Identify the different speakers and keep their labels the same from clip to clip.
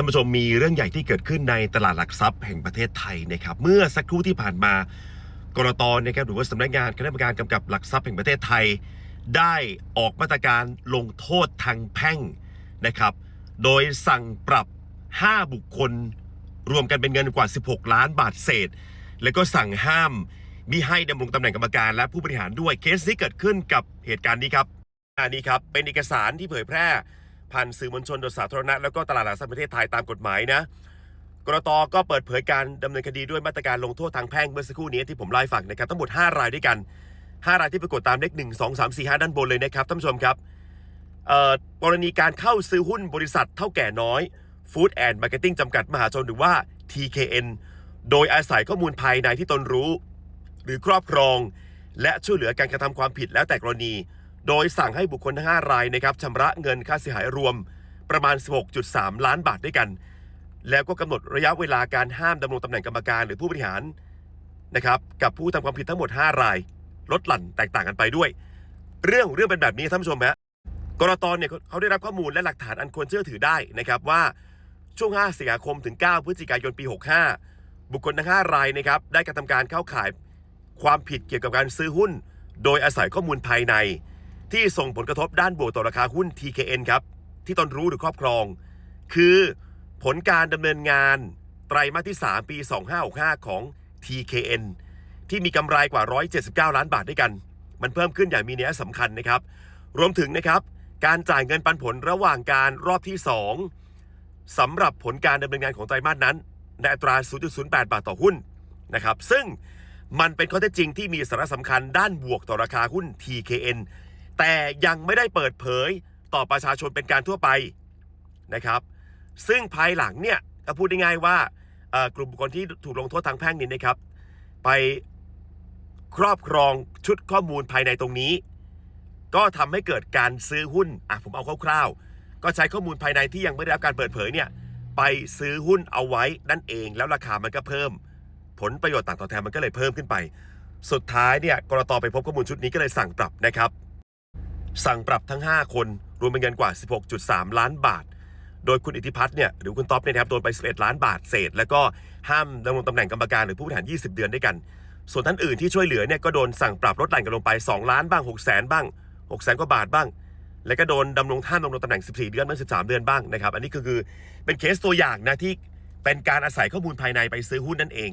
Speaker 1: ท่านผู้ชมมีเรื่องใหญ่ที่เกิดขึ้นในตลาดหลักทรัพย์แห่งประเทศไทยนะครับ เมื่อสักครู่ที่ผ่านมากรตนะครับหรือว่าสำนักงานคณะกรรมการกำกับหลักทรัพย์แห่งประเทศไทย ได้ออกมาตรการลงโทษทางแพ่งนะครับ โดยสั่งปรับ 5 บุคคล รวมกันเป็นเงินกว่า 16 ล้านบาทเศษ แล้วก็สั่งห้ามมิให้ดำรงตำแหน่งกรรมการและผู้บริหารด้วยเคสนี้เกิดขึ้นกับเหตุการณ์นี้ครับอันนี้ครับเป็นเอกสารที่เผยแพร่ ผ่านสื่อมวลชนโดยสาธารณะแล้วก็ตลาดหลักทรัพย์ประเทศไทยตามกฎหมายนะกรตก็เปิดเผยการดำเนินคดีด้วยมาตรการลงโทษทางแพ่งเมื่อสักครู่นี้ที่ผมไล่าให้ฟังนะครับทั้งหมด 5 รายด้วยกัน 5 รายที่ปรากฏตามเลข 1 2 3 4 5 ด้านบนเลยนะครับท่านผู้ชมครับกรณีการเข้าซื้อหุ้นบริษัทเท่าแก่น้อย Food and Marketing จำกัดมหาชนหรือว่า TKN โดยอาศัยข้อมูลภายในที่ตนรู้ หรือครอบครอง และช่วยเหลือการกระทำความผิดแล้วแต่กรณี โดยสั่งให้บุคคลทั้ง 5 รายนะครับชำระเงินค่าเสียหายรวมประมาณ 16.3 ล้านบาทด้วยกัน แล้วก็กำหนดระยะเวลาการห้ามดำรงตำแหน่งกรรมการหรือผู้บริหารนะครับกับผู้ทำความผิดทั้งหมด 5 ราย ลดหลั่นแตกต่างกันไปด้วย เรื่องของเรื่องเป็นแบบนี้ท่านผู้ชมฮะกรตเนี่ยเขาได้รับข้อมูลและหลักฐานอันควรเชื่อถือได้นะครับว่าช่วง 5 สิงหาคมถึง 9 พฤศจิกายนปี 65 บุคคลทั้ง 5 รายนะครับได้กระทำการเข้าข่าย ความผิดเกี่ยวกับการซื้อหุ้น โดยอาศัยข้อมูลภายใน ที่ส่งผลกระทบด้านบวกต่อราคาหุ้น TKN ครับ ที่ตนรู้หรือครอบครอง คือผลการดำเนินงานไตรมาสที่ 3 ปี 2565 ของ TKN ที่มีกำไรกว่า 179 ล้านบาทด้วยกัน มันเพิ่มขึ้นอย่างมีนัยสำคัญนะครับ รวมถึงนะครับ การจ่ายเงินปันผลระหว่างการรอบที่ 2สำหรับผลการดำเนินงานของไตรมาสนั้น ในอัตรา 0.08 บาทต่อหุ้นนะครับ ซึ่งมันเป็นข้อเท็จจริงที่มีสาระสำคัญด้านบวกต่อราคาหุ้น TKN แต่ยังไม่ได้เปิดเผยต่อประชาชนเป็นการทั่วไปนะครับ ซึ่งภายหลังเนี่ยก็พูดง่ายว่ากลุ่มบุคคลที่ถูกลงโทษทางแพ่งนี่นะครับ ไปครอบครองชุดข้อมูลภายในตรงนี้ ก็ทำให้เกิดการซื้อหุ้นอะผมเอาคร่าวๆ ก็ใช้ข้อมูลภายในที่ยังไม่ได้รับการเปิดเผยเนี่ยไปซื้อหุ้นเอาไว้นั่นเองแล้วราคามันก็เพิ่ม ผลประโยชน์ต่างตอบแทนมันก็เลยเพิ่มขึ้นไป สุดท้ายเนี่ยกรตไปพบข้อมูลชุดนี้ก็เลยสั่งปรับนะครับ สั่งปรับทั้ง 5 คน รวมเป็นเงินกว่า 16.3 ล้านบาท โดยคุณอิทธิพัฒน์เนี่ยหรือคุณท็อปเนี่ยนะครับโดนไป 11 ล้านบาทเศษ แล้วก็ห้ามดำรงตำแหน่งกรรมการหรือผู้บริหาร 20 เดือนด้วยกัน ส่วนท่านอื่นที่ช่วยเหลือเนี่ยก็โดนสั่งปรับลดหลั่นกันลงไป 2 ล้านบ้าง 6 0แสนบ้าง6แสนกว่าบาทบ้าง แล้วก็โดนดำรงห้ามดำรงตำแหน่ง 14 เดือนบ้าง13 เดือนบ้างนะครับอันนี้ก็คือเป็นเคสตัวอย่างนะที่เป็นการอาศัยข้อมูลภายในไปซื้อหุ้นนั่นเอง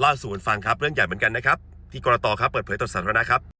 Speaker 1: เล่าสู่กันฟังครับเรื่องใหญ่เหมือนกันนะครับที่กรตครับเปิดเผยต่อสาธารณะครับ